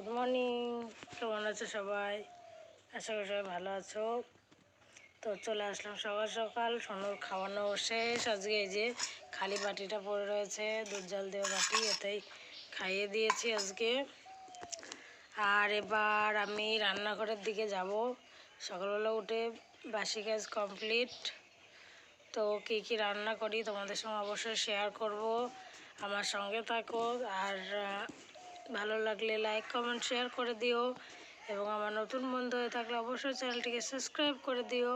Good morning কেমন আছো সবাই? আশা করি সবাই ভালো আছো। তো চলে আসলাম সকাল সকাল। সোনুর খাওয়ানো শেষ। আজকে এই যে খালি বাটিটা পড়ে রয়েছে দুধ জল দেওয়া বাটি এটাই খাইয়ে দিয়েছি আজকে। আর এবার আমি রান্নাঘরের দিকে যাব। সকালবেলা উঠে বাসি কাজ কমপ্লিট। তো কী কী রান্না করি তোমাদের সঙ্গে অবশ্যই শেয়ার করব। আমার সঙ্গে থাকো। আর ভালো লাগলে লাইক কমেন্ট শেয়ার করে দিও। এবং আমার নতুন বন্ধু হয়ে থাকলে অবশ্যই চ্যানেলটিকে সাবস্ক্রাইব করে দিও।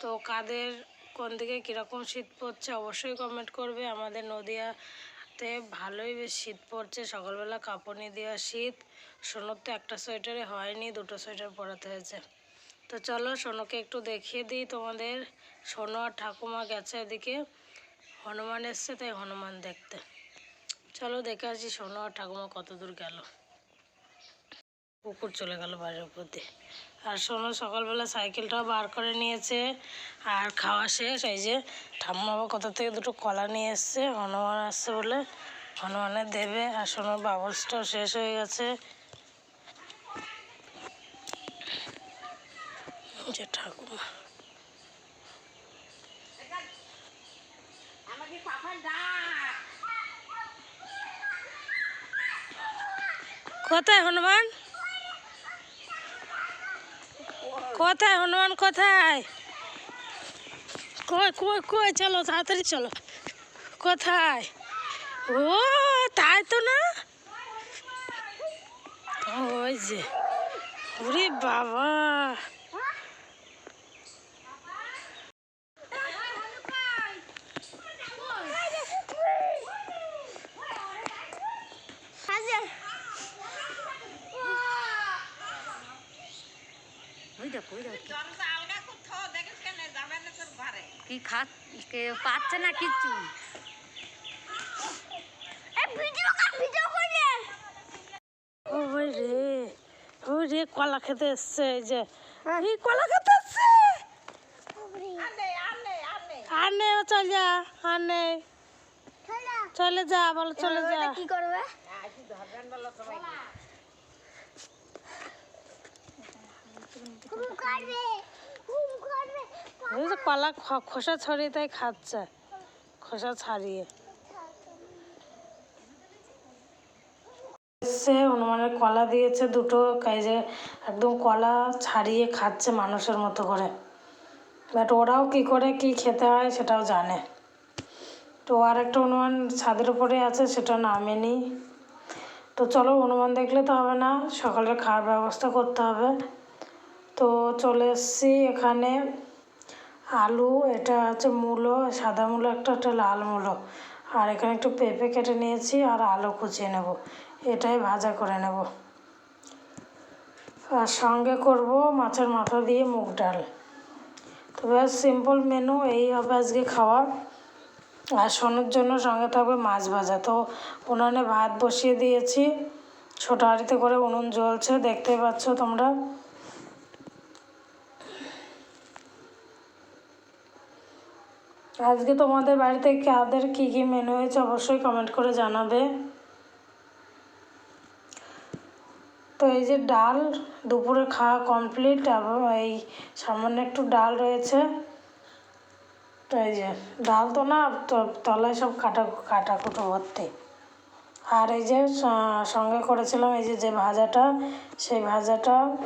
তো কাদের কোন দিকে কীরকম শীত পড়ছে অবশ্যই কমেন্ট করবে। আমাদের নদিয়াতে ভালোই বেশ শীত পড়ছে। সকালবেলা কাপড় নিয়ে দেওয়া শীত। সোনোর তো একটা সোয়েটারে হয়নি, দুটো সোয়েটার পরাতে হয়েছে। তো চলো সোনুকে একটু দেখিয়ে দিই তোমাদের। সোনো আর ঠাকুমা গেছে এদিকে। হনুমান এসছে, তাই হনুমান দেখতে। চলো দেখে আসি সোনু আর ঠাকুমা কত দূর গেল। পুকুর চলে গেল বাড়ির উপর দিয়ে আর সোনু সকালবেলা সাইকেলটাও বার করে নিয়েছে, আর খাওয়া শেষ। এই যে ঠাম্মা আবার কোথা থেকে দুটো কলা নিয়ে এসছে, হনুমান আসছে বলে হনুমানের দেবে। আর সোনুর বাবলসটাও শেষ হয়ে গেছে। যে ঠাকুমা। কোথায় হনুমান? কোথায় হনুমান, কোথায়? কই কই কই, চলো, তাড়াতাড়ি চলো। কোথায়? ও, তাই তো না? ওই যে বাবা। কি পাচ্ছে না কিচ্ছু? ওই রে রে কলা খেতে এসছে এই যে। এই কলা খেতে এসছে? আর নেই ও চল যা আর নেই চলে যা বলো চলে যা। কি করবে এই যে কলা খোসা ছড়িয়ে তাই খাচ্ছে। খোসা ছাড়িয়ে। এসছে হনুমানের কলা দিয়েছে দুটো যে একদম কলা ছাড়িয়ে খাচ্ছে মানুষের মতো করে। বাট ওরাও কি করে কি খেতে হয় সেটাও জানে। তো আর একটা হনুমান ছাদের উপরে আছে সেটা নামেনি তো চলো হনুমান দেখলে তো হবে না সকালে খাওয়ার ব্যবস্থা করতে হবে। তো চলে এসছি এখানে। আলু, এটা আছে মূলো, সাদা মূলো, একটা একটা লাল মূলো। আর এখানে একটু পেঁপে কেটে নিয়েছি আর আলু কুচিয়ে নেব। এটাই ভাজা করে নেব। আর সঙ্গে করব মাছের মাথা দিয়ে মুগ ডাল। তো ব্যাস সিম্পল মেনু এই হবে আজকে খাওয়া। আর সোনুর জন্য সঙ্গে থাকবে মাছ ভাজা। তো উনুনে ভাত বসিয়ে দিয়েছি। ছোটো হাঁড়িতে করে উনুন জ্বলছে, দেখতেই পাচ্ছ তোমরা। আজকে তোমাদের বাড়িতে কাদের কী কী মেনু হয়েছে অবশ্যই কমেন্ট করে জানাবে। তো এই যে ডাল, দুপুরে খাওয়া কমপ্লিট এবং এই সামান্য একটু ডাল রয়েছে। তো এই যে ডাল তো না, তো- তলায় সব কাটা কাটা কুটো ভর্তি। আর এই যে সঙ্গে করেছিলাম এই যে যে ভাজাটা, সেই ভাজাটা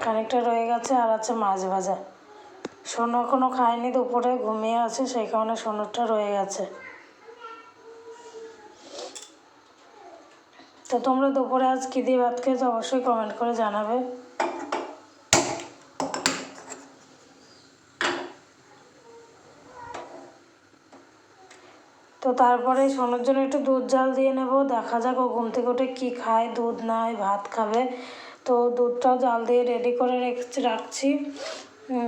খানিকটা রয়ে গেছে আর আছে মাছ ভাজা। সোনু এখনও খায়নি, দুপুরে ঘুমিয়ে আছে, সেই কারণে সোনুরটা রয়ে গেছে। তো তোমরা দুপুরে আজ কী দিয়ে ভাত খেয়েছো অবশ্যই কমেন্ট করে জানাবে। তো তারপরে সোনুর জন্য একটু দুধ জাল দিয়ে নেব, দেখা যাক ও ঘুম থেকে উঠে কী খায়, দুধ নাই ভাত খাবে। তো দুধটাও জাল দিয়ে রেডি করে রেখেছি, রাখছি।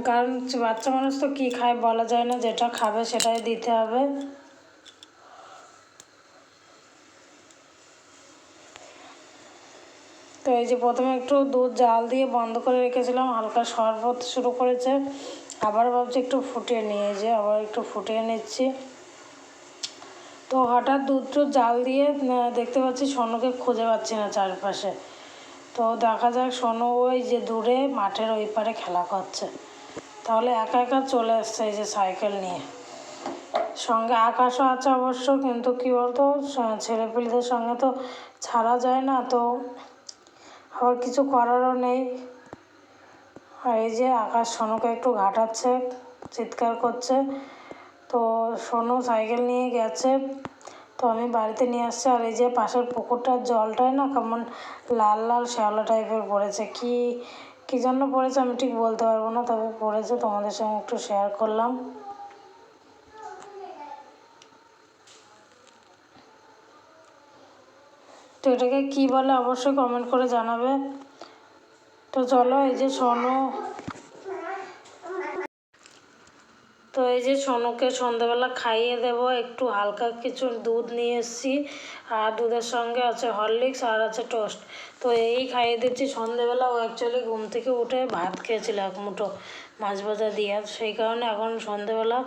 কারণ বাচ্চা মানুষ তো কী খায় বলা যায় না, যেটা খাবে সেটাই দিতে হবে। তো এই যে প্রথমে একটু দুধ, জাল দিয়ে বন্ধ করে রেখেছিলাম, হালকা শরবত শুরু করেছে। আবার ভাবছি একটু ফুটিয়ে নিয়ে যে আবার একটু ফুটিয়ে নিচ্ছি। তো হঠাৎ দুধ টুধ জাল দিয়ে দেখতে পাচ্ছি সোনুকে খুঁজে পাচ্ছি না চারপাশে। তো দেখা যাক সোনু ওই যে দূরে মাঠের ওই পারে খেলা করছে। তাহলে একা একা চলে এসছে এই যে সাইকেল নিয়ে। সঙ্গে আকাশও আছে অবশ্য, কিন্তু কী বলতো ছেলেপিলেদের সঙ্গে তো ছাড়া যায় না, তো আবার কিছু করারও নেই। আর এই যে আকাশ সোনুকে একটু ঘাটাচ্ছে, চিৎকার করছে, তো সোনু সাইকেল নিয়ে গেছে, তো আমি বাড়িতে নিয়ে আসছি। আর এই যে পাশের পুকুরটার জলটায় না কেমন লাল লাল শ্যাওলা টাইপের পড়েছে, কি কী জন্য পড়েছে আমি ঠিক বলতে পারব না, তবে পড়েছে, তোমাদের সঙ্গে একটু শেয়ার করলাম। তো এটাকে কী বলে অবশ্যই কমেন্ট করে জানাবে। তো চলো, এই যে সোনু তো এই যে সোনুকে সন্ধেবেলা খাইয়ে দেব, একটু হালকা কিছু দুধ নিয়ে এসেছি, আর দুধের সঙ্গে আছে হরলিক্স আর আছে টোস্ট। তো এই খাইয়ে দিচ্ছি। সন্ধেবেলা ও অ্যাকচুয়ালি ঘুম থেকে উঠে ভাত খেয়েছিল এক মুঠো মাছ ভাজা দিয়ে। সেই কারণে এখন সন্ধেবেলা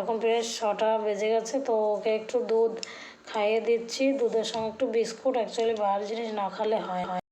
এখন বেশ ছটা বেজে গেছে, তো ওকে একটু দুধ খাইয়ে দিচ্ছি। দুধের সঙ্গে একটু বিস্কুট অ্যাকচুয়ালি বাইরের জিনিস না খেলে হয়